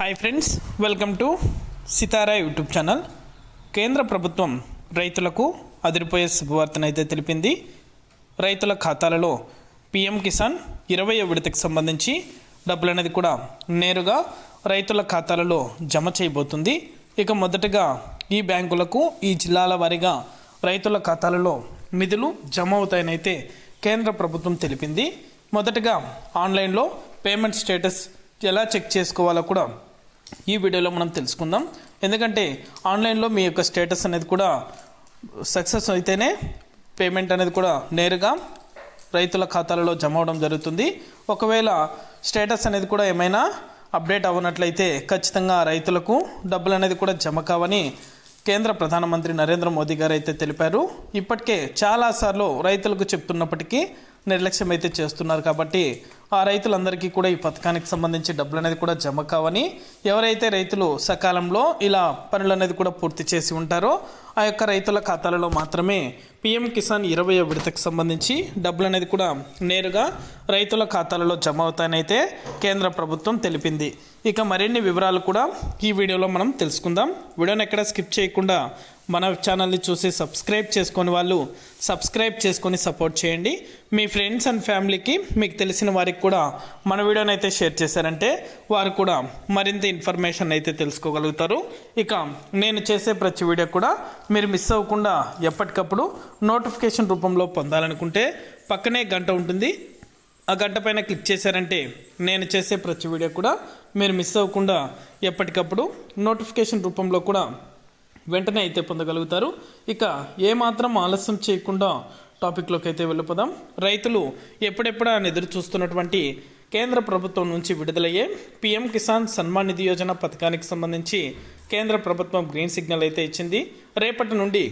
Hi friends welcome to Sitara YouTube channel కేంద్ర ప్రభుత్వం రైతులకు అదిరిపోయే శుభవార్తనైతే తెలిపింది. రైతుల ఖాతాలలో పిఎం కిసాన్ ఇరవై విడతకు సంబంధించి డబ్బులు అనేది కూడా నేరుగా రైతుల ఖాతాలలో జమ చేయబోతుంది. ఇక మొదటగా ఈ బ్యాంకులకు ఈ జిల్లాల వారీగా రైతుల ఖాతాలలో నిధులు జమ అవుతాయనైతే కేంద్ర ప్రభుత్వం తెలిపింది. మొదటగా ఆన్లైన్లో పేమెంట్ స్టేటస్ ఎలా చెక్ చేసుకోవాలో కూడా ఈ వీడియోలో మనం తెలుసుకుందాం. ఎందుకంటే ఆన్లైన్లో మీ యొక్క స్టేటస్ అనేది కూడా సక్సెస్ అయితేనే పేమెంట్ అనేది కూడా నేరుగా రైతుల ఖాతాలలో జమ అవడం జరుగుతుంది. ఒకవేళ స్టేటస్ అనేది కూడా ఏమైనా అప్డేట్ అవ్వనట్లయితే ఖచ్చితంగా రైతులకు డబ్బులు అనేది కూడా జమ కావని కేంద్ర ప్రధానమంత్రి నరేంద్ర మోదీ గారు అయితే తెలిపారు. ఇప్పటికే చాలాసార్లు రైతులకు చెప్తున్నప్పటికీ నిర్లక్ష్యం అయితే చేస్తున్నారు కాబట్టి ఆ రైతులందరికీ కూడా ఈ పథకానికి సంబంధించి డబ్బులు అనేది కూడా జమ కావని ఎవరైతే రైతులు సకాలంలో ఇలా పనులు అనేది కూడా పూర్తి చేసి ఉంటారో ఆ యొక్క రైతుల ఖాతాలలో మాత్రమే పిఎం కిసాన్ ఇరవై విడతకు సంబంధించి డబ్బులు అనేది కూడా నేరుగా రైతుల ఖాతాలలో జమ అవుతాయనైతే కేంద్ర ప్రభుత్వం తెలిపింది. ఇక మరిన్ని వివరాలు కూడా ఈ వీడియోలో మనం తెలుసుకుందాం. వీడియోని ఎక్కడ స్కిప్ చేయకుండా మన ఛానల్ని చూసి సబ్స్క్రైబ్ చేసుకొని వాళ్ళు సబ్స్క్రైబ్ చేసుకొని సపోర్ట్ చేయండి. మీ ఫ్రెండ్స్ అండ్ ఫ్యామిలీకి మీకు తెలిసిన వారికి కూడా మన వీడియోని అయితే షేర్ చేశారంటే వారు కూడా మరింత ఇన్ఫర్మేషన్ అయితే తెలుసుకోగలుగుతారు. ఇక నేను చేసే ప్రతి వీడియో కూడా మీరు మిస్ అవ్వకుండా ఎప్పటికప్పుడు నోటిఫికేషన్ రూపంలో పొందాలనుకుంటే పక్కనే గంట ఉంటుంది. ఆ గంట పైన క్లిక్ చేశారంటే నేను చేసే ప్రతి వీడియో కూడా మీరు మిస్ అవ్వకుండా ఎప్పటికప్పుడు నోటిఫికేషన్ రూపంలో కూడా వెంటనే అయితే పొందగలుగుతారు. ఇక ఏమాత్రం ఆలస్యం చేయకుండా టాపిక్లోకి అయితే వెళ్ళిపోదాం. రైతులు ఎప్పుడెప్పుడా ఎదురు చూస్తున్నటువంటి కేంద్ర ప్రభుత్వం నుంచి విడుదలయ్యే పీఎం కిసాన్ సన్మాన్ నిధి యోజన పథకానికి సంబంధించి కేంద్ర ప్రభుత్వం గ్రీన్ సిగ్నల్ అయితే ఇచ్చింది. రేపటి నుండి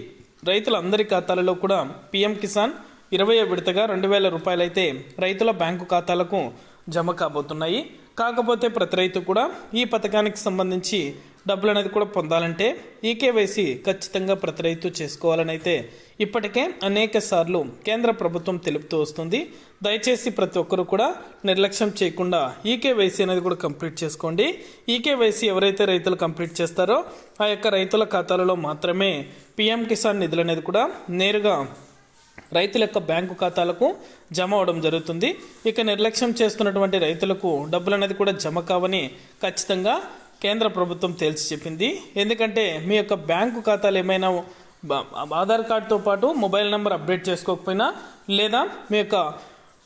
రైతులందరి ఖాతాలలో కూడా పీఎం కిసాన్ ఇరవై విడతగా రెండు వేల రూపాయలైతే రైతుల బ్యాంకు ఖాతాలకు జమ కాబోతున్నాయి. కాకపోతే ప్రతి రైతు కూడా ఈ పథకానికి సంబంధించి డబ్బులు అనేది కూడా పొందాలంటే ఈ కేవైసీ ఖచ్చితంగా ప్రతి రైతు చేసుకోవాలని అయితే ఇప్పటికే అనేక సార్లు కేంద్ర ప్రభుత్వం తెలుపుతూ వస్తుంది. దయచేసి ప్రతి ఒక్కరూ కూడా నిర్లక్ష్యం చేయకుండా ఈకేవైసీ అనేది కూడా కంప్లీట్ చేసుకోండి. ఈకేవైసీ ఎవరైతే రైతులు కంప్లీట్ చేస్తారో ఆ యొక్క రైతుల ఖాతాలలో మాత్రమే పిఎం కిసాన్ నిధులు అనేది కూడా నేరుగా రైతుల యొక్క బ్యాంకు ఖాతాలకు జమ అవడం జరుగుతుంది. ఇక నిర్లక్ష్యం చేస్తున్నటువంటి రైతులకు డబ్బులు అనేది కూడా జమ కావని ఖచ్చితంగా కేంద్ర ప్రభుత్వం తేల్చి చెప్పింది. ఎందుకంటే మీ యొక్క బ్యాంకు ఖాతాలు ఏమైనా ఆధార్ కార్డుతో పాటు మొబైల్ నెంబర్ అప్డేట్ చేసుకోకపోయినా లేదా మీ యొక్క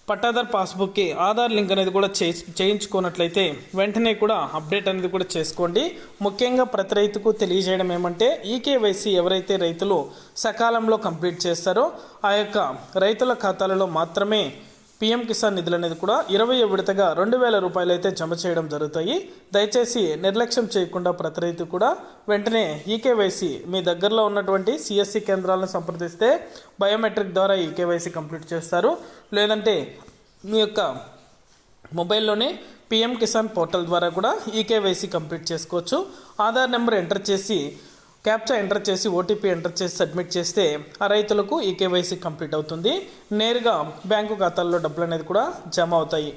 పట్టాదార్ పాస్బుక్కి ఆధార్ లింక్ అనేది కూడా చేయి చేయించుకున్నట్లయితే వెంటనే కూడా అప్డేట్ అనేది కూడా చేసుకోండి. ముఖ్యంగా ప్రతి రైతుకు తెలియజేయడం ఏమంటే ఈకేవైసీ ఎవరైతే రైతులు సకాలంలో కంప్లీట్ చేస్తారో ఆ యొక్క రైతుల ఖాతాలలో మాత్రమే పిఎం కిసాన్ నిధులు అనేది కూడా ఇరవై విడతగా రెండు వేల రూపాయలు అయితే జమ చేయడం జరుగుతాయి. దయచేసి నిర్లక్ష్యం చేయకుండా ప్రతి రైతు కూడా వెంటనే ఈకేవైసీ మీ దగ్గరలో ఉన్నటువంటి సిఎస్సి కేంద్రాలను సంప్రదిస్తే బయోమెట్రిక్ ద్వారా ఈకేవైసీ కంప్లీట్ చేస్తారు. లేదంటే మీ యొక్క మొబైల్లోనే పిఎం కిసాన్ పోర్టల్ ద్వారా కూడా ఈకేవైసీ కంప్లీట్ చేసుకోవచ్చు. ఆధార్ నెంబర్ ఎంటర్ చేసి క్యాప్చా ఎంటర్ చేసి ఓటీపీ ఎంటర్ చేసి సబ్మిట్ చేస్తే ఆ రైతులకు ఈ కేవైసీ కంప్లీట్ అవుతుంది. నేరుగా బ్యాంకు ఖాతాల్లో డబ్బులు అనేది కూడా జమ అవుతాయి.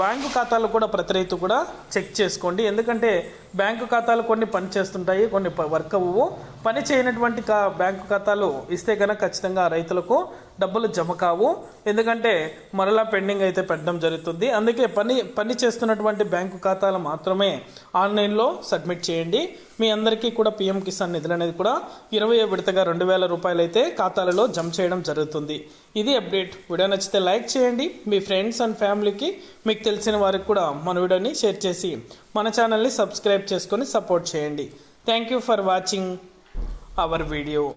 బ్యాంకు ఖాతాలు కూడా ప్రతి రైతు కూడా చెక్ చేసుకోండి. ఎందుకంటే బ్యాంకు ఖాతాలు కొన్ని పని చేస్తుంటాయి కొన్ని వర్క్ అవ్వవు. పని చేయనటువంటి కా బ్యాంకు ఖాతాలు ఇస్తే కనుక ఖచ్చితంగా రైతులకు డబ్బులు జమ కావు. ఎందుకంటే మరలా పెండింగ్ అయితే పెట్టడం జరుగుతుంది. అందుకే పని పని చేస్తున్నటువంటి బ్యాంకు ఖాతాలు మాత్రమే ఆన్లైన్లో సబ్మిట్ చేయండి. మీ అందరికీ కూడా పిఎం కిసాన్ నిధులు అనేది కూడా ఇరవై విడతగా రెండు వేల రూపాయలు అయితే ఖాతాలలో జమ చేయడం జరుగుతుంది. ఇది అప్డేట్. వీడియో నచ్చితే లైక్ చేయండి. మీ ఫ్రెండ్స్ అండ్ ఫ్యామిలీకి మీకు తెలిసిన వారికి కూడా మన వీడియోని షేర్ చేసి మన ఛానల్ని సబ్స్క్రైబ్ చేసుకొని సపోర్ట్ చేయండి. Thank you for watching our video